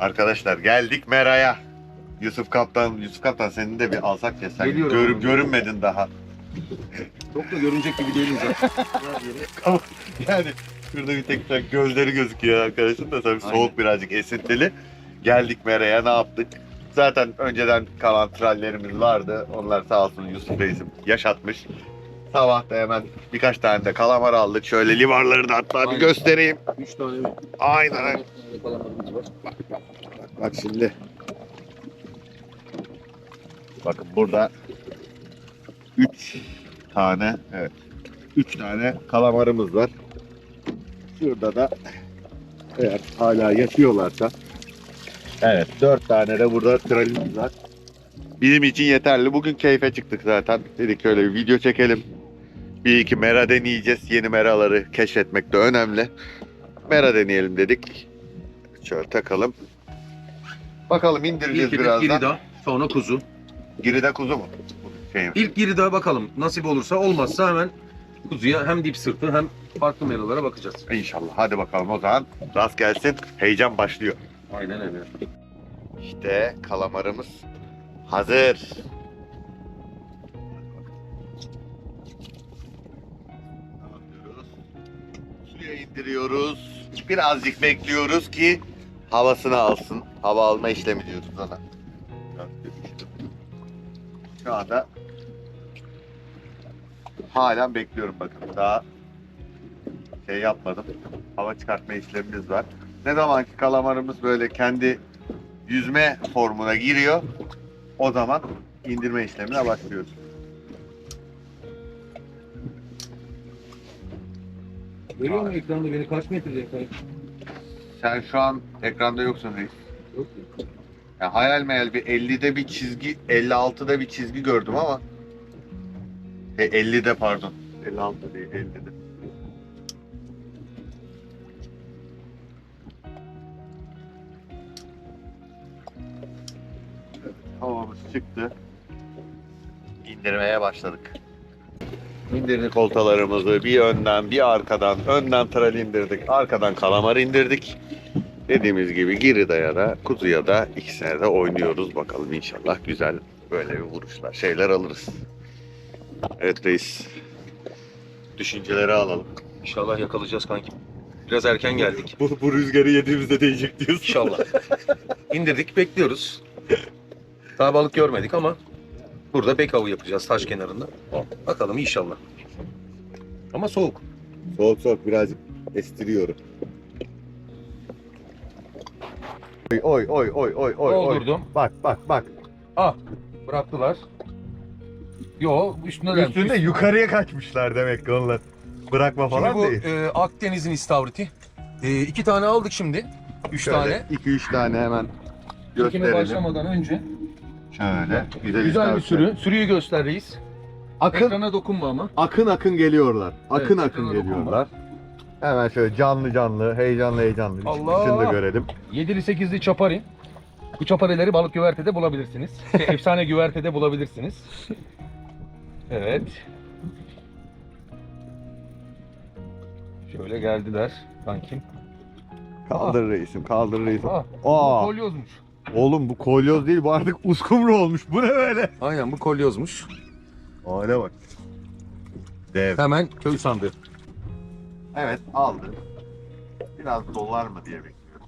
Arkadaşlar geldik Mera'ya. Yusuf Kaptan, Yusuf Kaptan seni de bir alsak ya sen Geliyorum gör- abi. görünmedin daha. Çok da görünecek gibi değilim zaten. yani şurada bir tek tek gözleri gözüküyor arkadaşın da tabii soğuk birazcık esintili. Geldik Mera'ya ne yaptık? Zaten önceden kalan trallerimiz vardı. Onlar sağ olsun Yusuf Reisim yaşatmış. Sabah da hemen birkaç tane de kalamar aldık. Şöyle livarları da hatta bir Aynen. göstereyim. Üç tane mi? Aynen. Kalamarımız var. Bak şimdi. Bakın burada 3 tane evet 3 tane kalamarımız var. Şurada da eğer hala yaşıyorlarsa evet 4 tane de burada tralimiz var. Bizim için yeterli. Bugün keyfe çıktık zaten. Dedik öyle bir video çekelim. Bir iki mera deneyeceğiz. Yeni meraları keşfetmek de önemli. Mera deneyelim dedik. Şöyle takalım. Bakalım indireceğiz İlk hedef birazdan. girida, sonra kuzu. Giride kuzu mu? Şey, İlk girida bakalım. Nasip olursa olmazsa hemen kuzuya hem dip sırtı hem farklı meralara bakacağız. İnşallah. Hadi bakalım o zaman. Rast gelsin. Heyecan başlıyor. Aynen öyle. İşte kalamarımız hazır. Suya indiriyoruz. Birazcık bekliyoruz ki havasını alsın. Hava alma işlemi diyoruz ona. Şu anda halen bekliyorum bakın. Daha şey yapmadım. Hava çıkartma işlemimiz var. Ne zaman ki kalamarımız böyle kendi yüzme formuna giriyor, o zaman indirme işlemine başlıyoruz. Görüyor musun ekranda beni kaç metrede yakayım? Sen şu an ekranda yoksun reis. Yok Ya hayal meyal bir 50'de bir çizgi, 56'da bir çizgi gördüm ama e, 50'de pardon. 56 değil, 50'de. Evet, Havamız çıktı. İndirmeye başladık. İndirdik oltalarımızı bir önden bir arkadan. Önden tral indirdik, arkadan kalamar indirdik. Dediğimiz gibi Girida'ya da Kuzu'ya da ikisine de oynuyoruz. Bakalım inşallah güzel böyle bir vuruşlar, şeyler alırız. Evet reis. Düşünceleri alalım. İnşallah yakalayacağız kanki. Biraz erken geldik. Bu, bu rüzgarı yediğimizde değecek diyorsun. İnşallah. İndirdik, bekliyoruz. Daha balık görmedik ama burada bek avı yapacağız taş kenarında. Bakalım inşallah. Ama soğuk. Soğuk soğuk birazcık estiriyorum. Oy oy oy oy oy oy. Doldurdum. Bak bak bak. Ah, bıraktılar. Yo, üstüne de. Üstünde yukarıya kaçmışlar demek ki onlar. Bırakma falan bu değil. e, Akdeniz'in istavriti. E, iki tane aldık şimdi. Üç tane. 2-3 tane hemen Çekime gösterelim. başlamadan önce. Şöyle. Güzel, Güzel bir sürü. Sürüyü göster reis. Akın Ekrana dokunma ama. akın akın geliyorlar. Akın Evet, akın ekrana geliyorlar. Hemen şöyle canlı canlı, heyecanlı heyecanlı bir Allah! da görelim. 7'li 8'li çapari. Bu çaparileri balık güvertede bulabilirsiniz. Efsane güvertede bulabilirsiniz. Evet. Şöyle geldiler kankim. Kaldır reisim, kaldır reisim. Ah, Aa, kolyozmuş. Oğlum bu kolyoz değil, bu artık uskumru olmuş. Bu ne böyle? Aynen bu kolyozmuş. Hale bak. Dev. Hemen köy sandığı. Evet, aldı. Biraz dolar mı diye bekliyorum.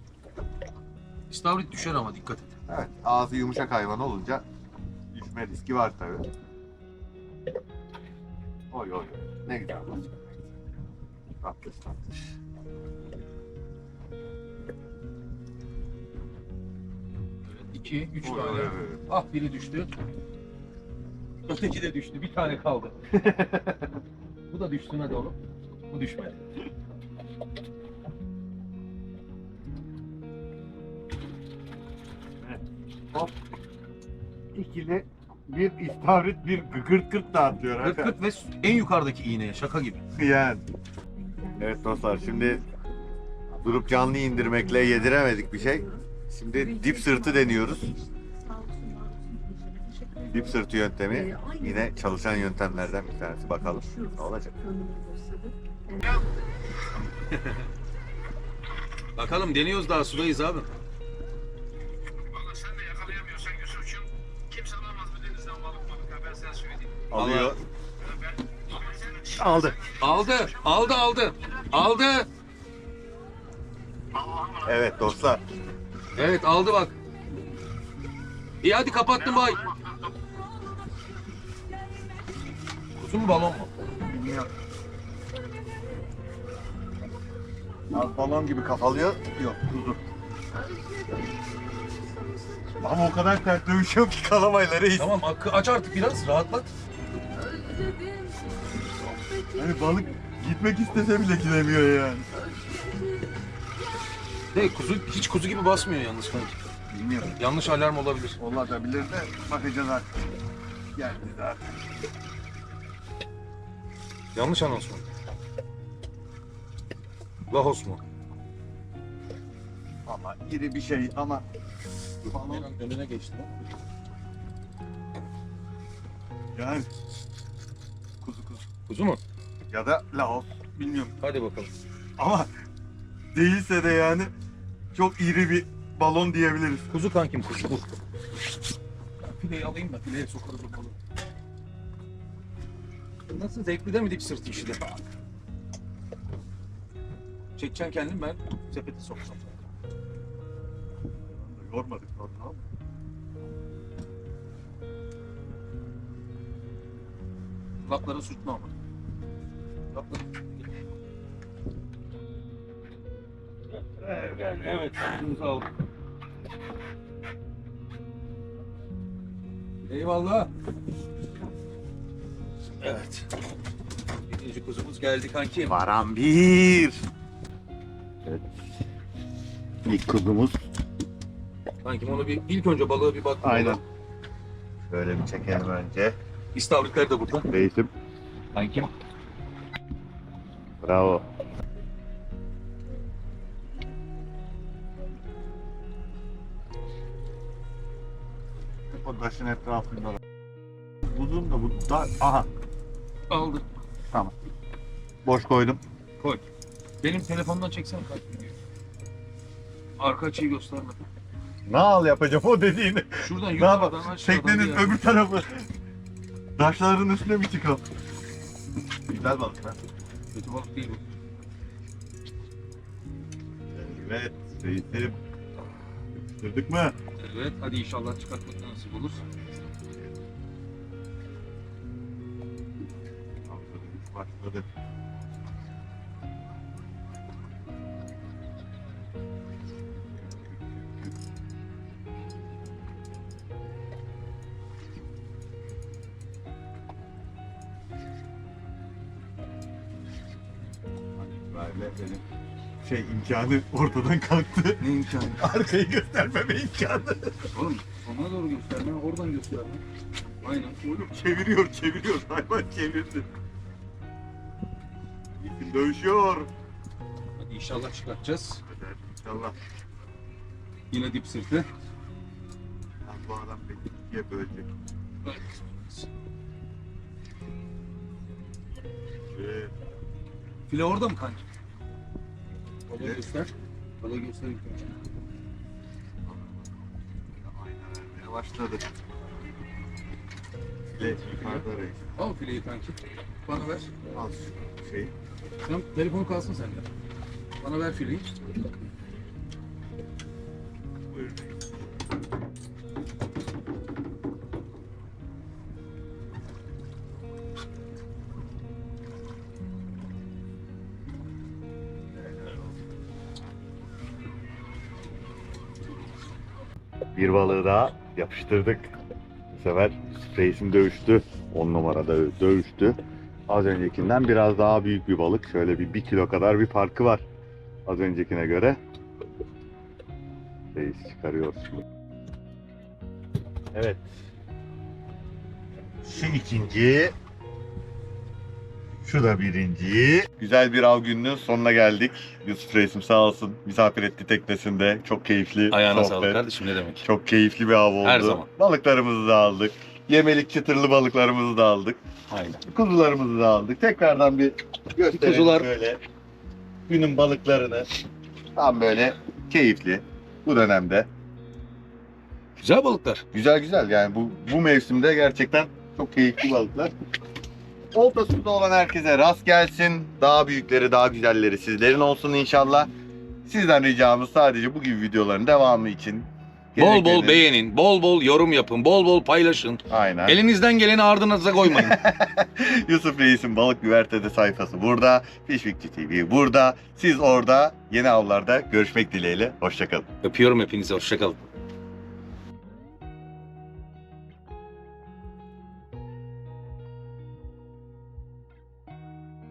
İstavrit düşer ama dikkat et. Evet, ağzı yumuşak hayvan olunca düşme riski var tabii. Oy oy, ne güzel. Tatlış tatlış. 2, 3 Oy, tane. Ah biri düştü. Öteki de düştü. Bir tane kaldı. Bu da düştü hadi oğlum. Bu düşmedi. İkili bir istavrit bir gıkırt kırt dağıtıyor. Kırt kırt ve en yukarıdaki iğneye şaka gibi. Yani. Evet dostlar şimdi durup canlı indirmekle yediremedik bir şey. Şimdi dip sırtı deniyoruz. Dip sırtı yöntemi yine çalışan yöntemlerden bir tanesi. Bakalım ne olacak. Bakalım deniyoruz daha sudayız abi. Alıyor. Aldı. Aldı, aldı, aldı. Aldı. Evet dostlar. Evet aldı bak. İyi hadi kapattım bay. Kuzu mu balon mu? Bilmiyorum. Balon gibi kafalıyor. Yok kuzu. Ama o kadar sert dövüşüyor ki kalamayla reis. Tamam aç artık biraz rahatlat. Hani balık gitmek istese bile gidemiyor yani. De kuzu hiç kuzu gibi basmıyor yalnız kanki. Bilmiyorum. Yanlış alarm olabilir. Olabilir de bakacağız artık. Geldi zaten. Yanlış anons mu? Lahos mu? Ama iri bir şey ama balon önüne geçti. yani kuzu kuzu. Kuzu mu? Ya da Laos bilmiyorum. Hadi bakalım. Ama değilse de yani çok iri bir balon diyebiliriz. Kuzu kankim kuzu dur. Fileyi alayım da fileye sokarız o balığı. Nasıl zevkli dip sırtı işi de? Çekeceksin kendin ben sepete sokacağım. Yormadık sonra. Kulaklara sürtme ama. Kulaklara. Evet, evet. Sırtımızı aldık. Eyvallah. Evet. Birinci kuzumuz geldi kanki. Varan bir. Evet. İlk kuzumuz. Kankim onu bir ilk önce balığa bir bak. Aynen. Şöyle bir çekelim önce. İstavritler de burada. Reisim. Kankim. Bravo. Taşın etrafında. Uzun da bu da aha Aldı. boş koydum. Koy. Benim telefondan çeksene kankim. Arka açıyı gösterme. Ne al yapacağım o dediğini. Şuradan Ne yukarıdan yapalım? aşağıdan Teknenin bir yer. öbür tarafı. Taşların üstüne mi çıkalım? Güzel balık ha. Kötü balık değil bu. Evet, reisim. Yapıştırdık mı? Evet hadi inşallah çıkartmak nasip olur. Başladı. Böyle benim şey imkanı ortadan kalktı. Ne imkanı? Arkayı göstermeme imkanı. Oğlum ona doğru gösterme, oradan gösterme. Aynen. Oğlum çeviriyor, çeviriyor. Hayvan çevirdi. İpin dövüşüyor. Hadi inşallah çıkartacağız. Evet, İnşallah. Yine dip sırtı. Lan bu adam beni ikiye bölecek. Evet. Evet. File orada mı kanki? Evet. göster. Balığı göster başladı. File yukarıda reis. Al fileyi kanki. Bana ver. Al şey. Sen telefonu kalsın sende. Bana ver fileyi. Bir balığı daha yapıştırdık. Bu sefer reisim dövüştü. 10 numarada dövüştü. Az öncekinden biraz daha büyük bir balık. Şöyle bir 1 kilo kadar bir farkı var. Az öncekine göre. Reis çıkarıyor şimdi. Evet. Şu ikinci. Şu da birinci. Güzel bir av gününün sonuna geldik. Yusuf Reisim sağ olsun misafir etti teknesinde. Çok keyifli Ayağına sohbet. sağlık kardeşim ne demek. Çok keyifli bir av oldu. Her zaman. Balıklarımızı da aldık. Yemelik çıtırlı balıklarımızı da aldık. Aynen. Kuzularımızı da aldık. Tekrardan bir gösterelim Kuzular. böyle. Günün balıklarını. Tam böyle keyifli bu dönemde. Güzel balıklar. Güzel güzel yani bu bu mevsimde gerçekten Çok keyifli balıklar. Oltasında olan herkese rast gelsin. Daha büyükleri, daha güzelleri sizlerin olsun inşallah. Sizden ricamız sadece bu gibi videoların devamı için. Bol bol beğenin, bol bol yorum yapın, bol bol paylaşın. Aynen. Elinizden geleni ardınıza koymayın. Yusuf Reis'in Balık Güvertede sayfası burada. Fishwikçi TV burada. Siz orada yeni avlarda görüşmek dileğiyle. Hoşçakalın. Öpüyorum hepinizi, hoşçakalın.